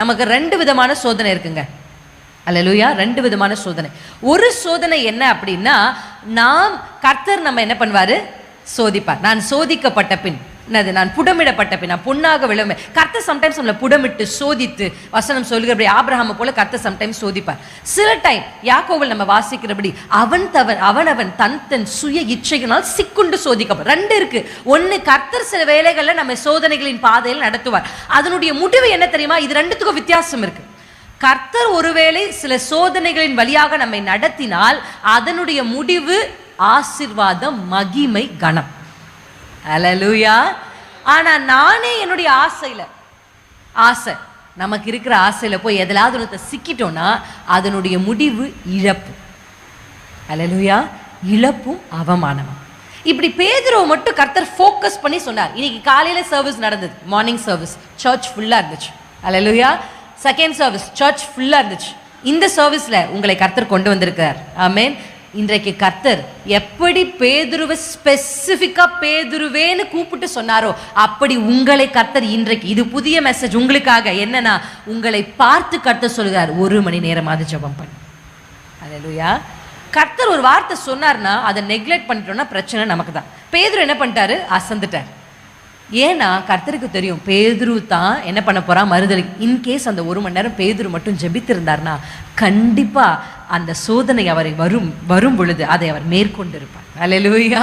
நமக்கு ரெண்டு விதமான சோதனை இருக்குங்க. அல்லலூயா ரெண்டு விதமான சோதனை. ஒரு சோதனை என்ன அப்படின்னா நாம் கர்த்தர் நம்ம என்ன பண்ணுவார்? சோதிப்பார். நான் சோதிக்கப்பட்ட பின். என்னது நான் புடமிடப்பட்ட பின் நான் பொண்ணாக விளம்பு கர்த்தர் சம்டைம்ஸ் நம்மளை புடமிட்டு சோதித்து வசனம் சொல்கிறபடி ஆபிரகாமை போல கர்த்தர் சம்டைம்ஸ் சோதிப்பார். சில டைம் யாக்கோவில் நம்ம வாசிக்கிறபடி அவன் தவன் அவனவன் தன் தன் சுய இச்சையினால் சிக்குண்டு சோதிக்கப்படும். ரெண்டு இருக்கு. ஒன்னு கர்த்தர் சில வேலைகளில் நம்ம சோதனைகளின் பாதையில் நடத்துவார். அதனுடைய முடிவு என்ன தெரியுமா? இது ரெண்டுத்துக்கும் வித்தியாசம் இருக்கு. கர்த்தர் ஒருவேளை சில சோதனைகளின் வழியாக நம்மை நடத்தினால் அதனுடைய முடிவு ஆசிர்வாதம் மகிமை கணம் அலலூயா ஆனால் நானே என்னுடைய ஆசையில் ஆசை. நமக்கு இருக்கிற ஆசையில் போய் எதிலாவது ஒருத்த சிக்கிட்டோம்னா அதனுடைய முடிவு இழப்பு. அலலுயா இழப்பும் அவமானமும். இப்படி பேதுருவை மட்டும் கர்த்தர் ஃபோக்கஸ் பண்ணி சொன்னார். இன்னைக்கு காலையில் சர்வீஸ் நடந்தது. மார்னிங் சர்வீஸ் சர்ச் ஃபுல்லாக இருந்துச்சு. அலலுயா செகண்ட் சர்வீஸ் சர்ச் ஃபுல்லாக இருந்துச்சு. இந்த சர்வீஸில் உங்களை கர்த்தர் கொண்டு வந்திருக்கிறார் மீன் இன்றைக்கு கர்த்தர் எப்படி பேதுருவை ஸ்பெசிஃபிக்காக பேதுருவேன்னு கூப்பிட்டு சொன்னாரோ அப்படி உங்களை கர்த்தர் இன்றைக்கு இது புதிய மெசேஜ் உங்களுக்காக. என்னன்னா உங்களை பார்த்து கர்த்தர் சொல்கிறார் ஒரு மணி நேரமாவது ஜெபம் பண்ணி. அல்லேலூயா கர்த்தர் ஒரு வார்த்தை சொன்னார்னா அதை நெக்லெக்ட் பண்ணிட்டோம்னா பிரச்சனை நமக்கு தான் பேதுரு என்ன பண்ணிட்டாரு? அசந்துட்டார். ஏன்னா கர்த்தருக்கு தெரியும் பேதுரு தான் என்ன பண்ண போறா? மறுதலை இன்கேஸ் அந்த ஒரு மணி நேரம் பேதுரு மட்டும் ஜெபித்திருந்தார்னா கண்டிப்பா அந்த சோதனை அவரை வரும் வரும் பொழுது அதை அவர் மேற்கொண்டிருப்பார். அலையலூயா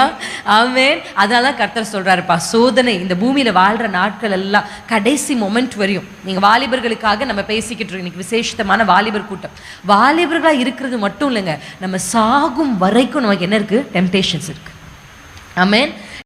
ஆமேன் அதனால தான் கர்த்தர் சொல்கிறாருப்பா சோதனை இந்த பூமியில் வாழ்கிற நாட்கள் எல்லாம் கடைசி மொமெண்ட் வரையும். நீங்கள் வாலிபர்களுக்காக நம்ம பேசிக்கிட்டு இருக்கோம். இன்றைக்கி விசேஷமான வாலிபர் கூட்டம். வாலிபர்களாக இருக்கிறது மட்டும் இல்லைங்க நம்ம சாகும் வரைக்கும் நமக்கு என்ன இருக்குது டெம்டேஷன்ஸ் இருக்குது ஆமேன்